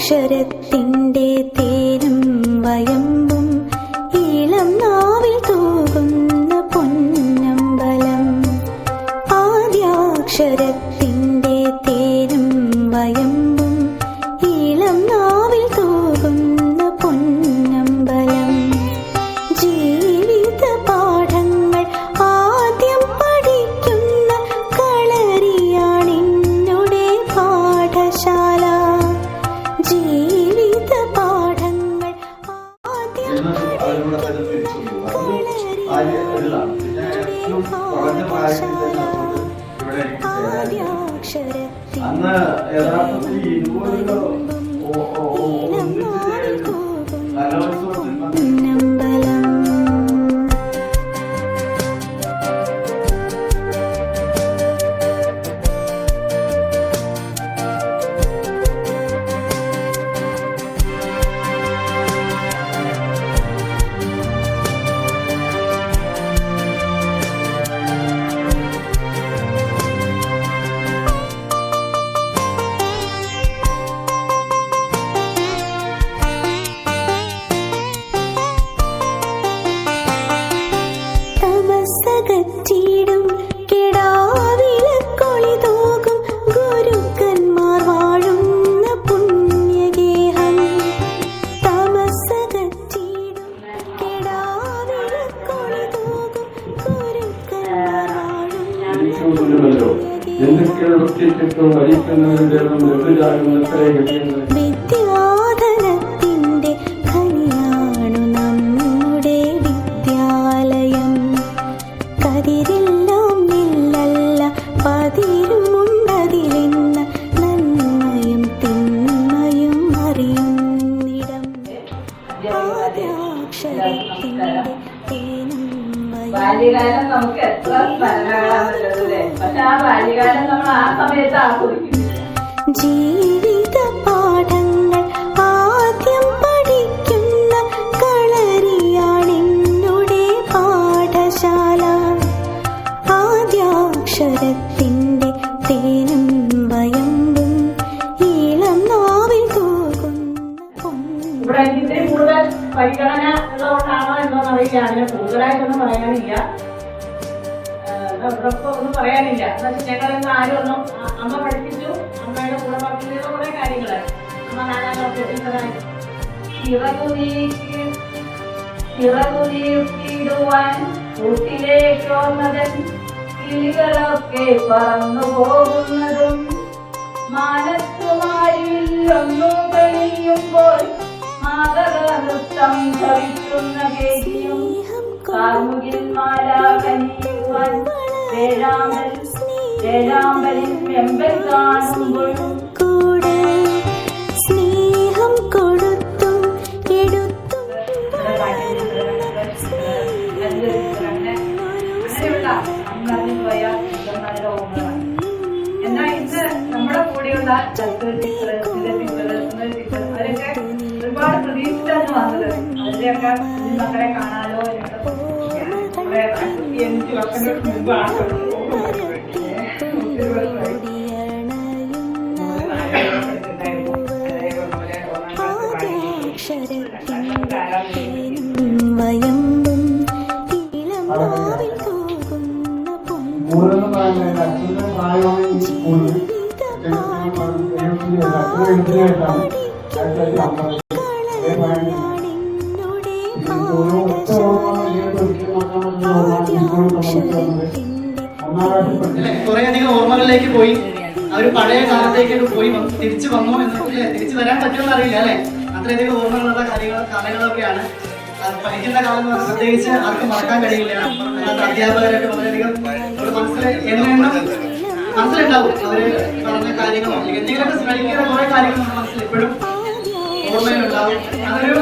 ആദ്യാക്ഷരത്തിന്റെ തേനും വയമ്പും ഇളം നാവിൽ തൂകുന്ന പൊന്നമ്പലം ആദ്യാക്ഷരത്തിന്റെ തേനും വയമ്പും ഇളം നാവിൽ തൂകുന്ന പൊന്നമ്പലം ജീവിത പാഠങ്ങൾ ആദ്യം പഠിക്കുന്ന കളരിയാണിന്നുടെ പാഠശാല. പിന്നെ നില്ലല്ല പതിരുമുണ്ടതിലെന്ന നന്മയും തിന്മയും അറിയുന്നിടം. ആദ്യാക്ഷരത്തിന്റെ തേനും ബാല്യകാലം നമുക്ക് എത്ര സ്മരണകളാണുള്ളത് പക്ഷെ ആ ബാല്യകാലം നമ്മൾ ആ സമയത്ത് ജീവിത പാഠങ്ങൾ ആദ്യം പഠിക്കുന്ന കളരിയാണെന്നുടെ പാഠശാല. ആദ്യാക്ഷരത്തിന്റെ തേനും വയമ്പും ഇളം നാവിൽ തൂകുന്ന ഇവിടെ കൂടുതൽ പരിഗണന ഉള്ളതുകൊണ്ടാണോ അറിയില്ല അതിനെ കൂടുതലായിട്ടൊന്നും പറയാനില്ല. ഒന്നും പറയാനില്ല. ഞങ്ങളൊന്നും ആരും ഒന്നും അമ്മ പഠിപ്പിച്ചു. അമ്മയുടെ കൂടെ പഠിപ്പിച്ച കുറെ കാര്യങ്ങൾ. അമ്മ പറന്നു പോകുന്നതും മാനത്തുമാരിലൊന്നു തെളിയുമ്പോൾ മാതക നൃത്തം ധരിക്കുന്ന കേട്ടിയും കാർമുകിന്മാരാകനിയുവാൻ വേഴാമ്പൽ വേഴാമ്പലിൻ വെമ്പൽ കാണുമ്പോൾ കൂടെ സ്നേഹം കൊടുത്തും എടുത്തും എന്നാ ഇന്ന് നമ്മുടെ കൂടെയുള്ള ടീച്ചർ ടീച്ചർ അവരൊക്കെ പ്രതീക്ഷിച്ചാണ് വന്നത്. അതിലെയൊക്കെ ഈ മക്കളെ കാണാലോ അഞ്ച് വർഷങ്ങൾക്ക് മുമ്പാണ് പ്രായമാണ് കൂടുതൽ എഴുപത്തിയേഴാണ് ഓർമ്മകളിലേക്ക് പോയി. അവർ പഴയ കാലത്തേക്ക് പോയി തിരിച്ചു വന്നു എന്ന് തിരിച്ചു വരാൻ പറ്റുമെന്ന് അറിയില്ല അല്ലെ? അത്രയധികം ഓർമ്മകളുള്ള കാര്യങ്ങൾ കഥകളൊക്കെയാണ്. പഠിക്കുന്ന കാലം പ്രത്യേകിച്ച് ആർക്കും മറക്കാൻ കഴിയില്ല. അധ്യാപകരൊക്കെ വളരെയധികം മനസ്സിലെ മനസ്സിൽ എന്നെണ്ണം മനസ്സിലുണ്ടാവും. അവർ പറഞ്ഞ കാര്യങ്ങളും എന്തെങ്കിലും സ്മരിക്കുന്ന കുറെ കാര്യങ്ങൾ നമ്മുടെ മനസ്സിൽ എപ്പോഴും ഓർമ്മയിലുണ്ടാവും. അതൊരു